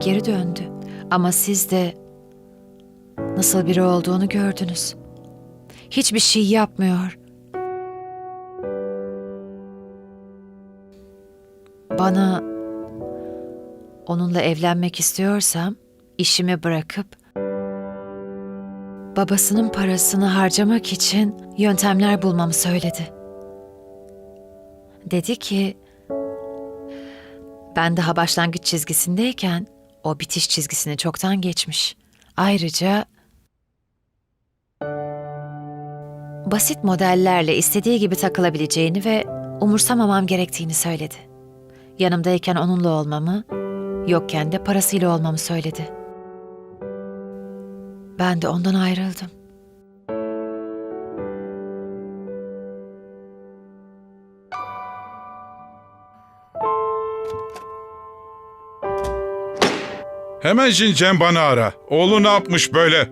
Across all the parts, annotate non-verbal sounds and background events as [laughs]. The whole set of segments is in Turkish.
geri döndü. Ama siz de nasıl biri olduğunu gördünüz. Hiçbir şey yapmıyor. Bana onunla evlenmek istiyorsam işimi bırakıp babasının parasını harcamak için yöntemler bulmamı söyledi. Dedi ki ben daha başlangıç çizgisindeyken o bitiş çizgisini çoktan geçmiş. Ayrıca basit modellerle istediği gibi takılabileceğini ve umursamamam gerektiğini söyledi. Yanımdayken onunla olmamı, yokken de parasıyla olmamı söyledi. Ben de ondan ayrıldım. Hemen Jincen bana ara. Oğlu ne yapmış böyle?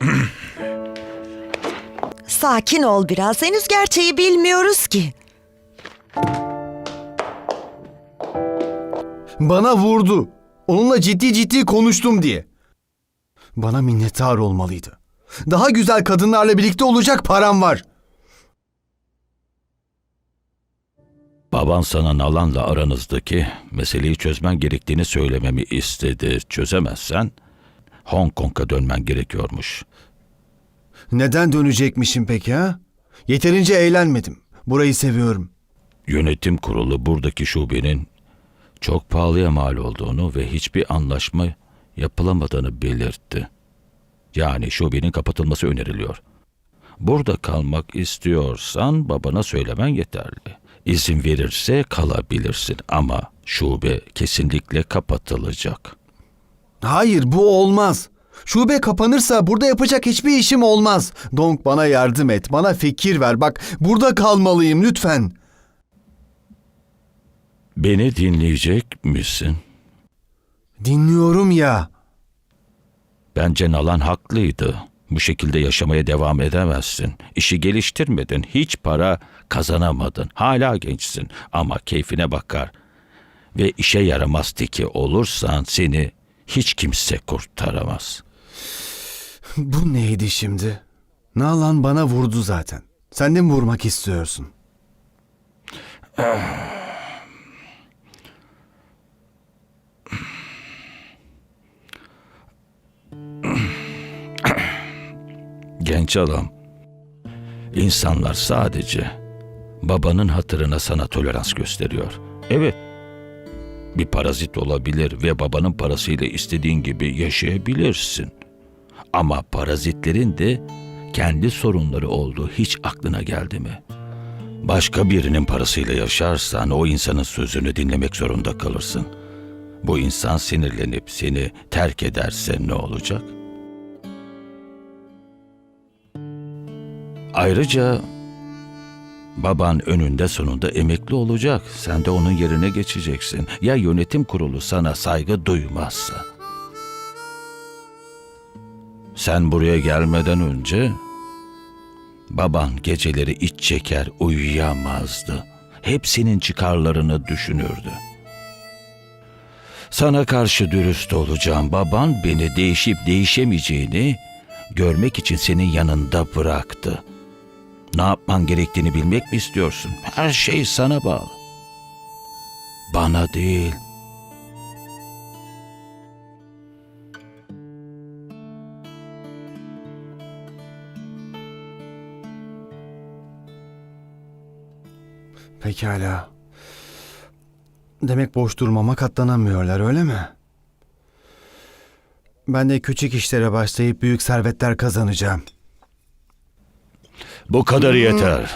[clears throat] Sakin ol biraz. Henüz gerçeği bilmiyoruz ki. Bana vurdu. Onunla ciddi ciddi konuştum diye. Bana minnettar olmalıydı. Daha güzel kadınlarla birlikte olacak param var. Baban sana Nalan'la aranızdaki meseleyi çözmen gerektiğini söylememi istedi. Çözemezsen Hong Kong'a dönmen gerekiyormuş. Neden dönecekmişim peki ha? Yeterince eğlenmedim. Burayı seviyorum. Yönetim kurulu buradaki şubenin çok pahalıya mal olduğunu ve hiçbir anlaşma yapılamadığını belirtti. Yani şubenin kapatılması öneriliyor. Burada kalmak istiyorsan babana söylemen yeterli. İzin verirse kalabilirsin ama şube kesinlikle kapatılacak. Hayır bu olmaz. Şube kapanırsa burada yapacak hiçbir işim olmaz. Donk bana yardım et. Bana fikir ver. Bak burada kalmalıyım lütfen. Beni dinleyecek misin? Dinliyorum ya. Bence Nalan haklıydı. Bu şekilde yaşamaya devam edemezsin. İşi geliştirmedin, hiç para kazanamadın. Hala gençsin ama keyfine bakar. Ve işe yaramaz teki olursan seni hiç kimse kurtaramaz. [laughs] Bu neydi şimdi? Nalan bana vurdu zaten. Sen de mi vurmak istiyorsun? [sighs] Genç adam. İnsanlar sadece babanın hatırına sana tolerans gösteriyor. Evet. Bir parazit olabilir ve babanın parasıyla istediğin gibi yaşayabilirsin. Ama parazitlerin de kendi sorunları olduğu hiç aklına geldi mi? Başka birinin parasıyla yaşarsan o insanın sözünü dinlemek zorunda kalırsın. Bu insan sinirlenip seni terk ederse ne olacak? Ayrıca baban önünde sonunda emekli olacak. Sen de onun yerine geçeceksin. Ya yönetim kurulu sana saygı duymazsa? Sen buraya gelmeden önce baban geceleri iç çeker uyuyamazdı. Hepsinin çıkarlarını düşünürdü. Sana karşı dürüst olacağım. Baban beni değişip değişemeyeceğini görmek için senin yanında bıraktı. Ne yapman gerektiğini bilmek mi istiyorsun? Her şey sana bağlı. Bana değil. Pekala. Demek boş durmama katlanamıyorlar öyle mi? Ben de küçük işlere başlayıp büyük servetler kazanacağım. Bu kadar yeter.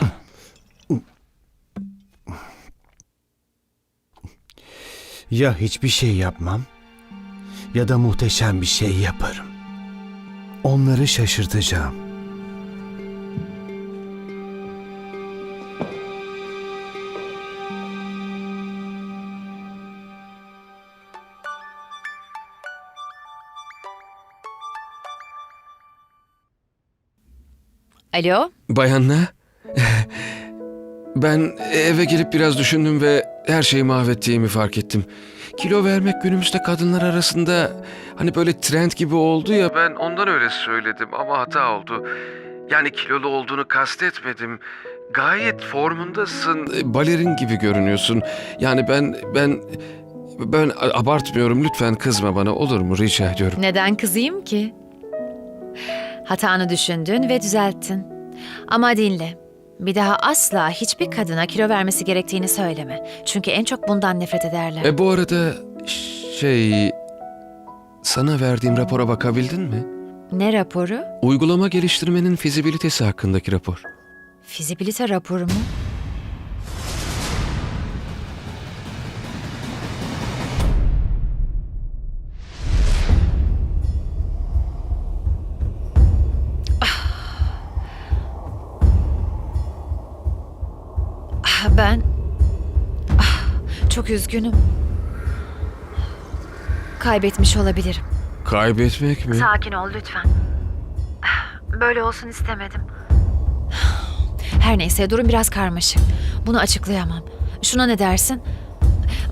Ya hiçbir şey yapmam ya da muhteşem bir şey yaparım. Onları şaşırtacağım. Alo? Bayanla, ben eve gelip biraz düşündüm ve her şeyi mahvettiğimi fark ettim. kilo vermek günümüzde kadınlar arasında hani böyle trend gibi oldu ya ben ondan öyle söyledim ama hata oldu. Yani kilolu olduğunu kastetmedim. Gayet formundasın. Balerin gibi görünüyorsun. Yani ben ben ben abartmıyorum. Lütfen kızma bana olur mu? Rica ediyorum. Neden kızayım ki? Hatanı düşündün ve düzelttin. Ama dinle. Bir daha asla hiçbir kadına kilo vermesi gerektiğini söyleme. Çünkü en çok bundan nefret ederler. E bu arada şey sana verdiğim rapora bakabildin mi? ne raporu? Uygulama geliştirmenin fizibilitesi hakkındaki rapor. Fizibilite raporu mu? Ben Ah, çok üzgünüm. Kaybetmiş olabilirim. Kaybetmek mi? Sakin ol lütfen. Böyle olsun istemedim. Her neyse durum biraz karmaşık. Bunu açıklayamam. Şuna ne dersin?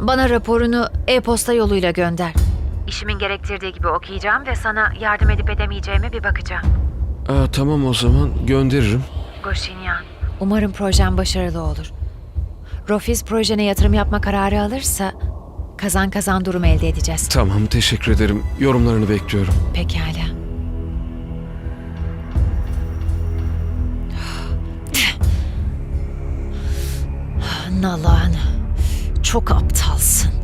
Bana raporunu e-posta yoluyla gönder. İşimin gerektirdiği gibi okuyacağım ve sana yardım edip edemeyeceğime bir bakacağım. Aa, tamam o zaman gönderirim. Goşinyan. Umarım projem başarılı olur. Rofiz projene yatırım yapma kararı alırsa kazan kazan durum elde edeceğiz. Tamam teşekkür ederim. Yorumlarını bekliyorum. Pekala. Nalan, çok aptalsın.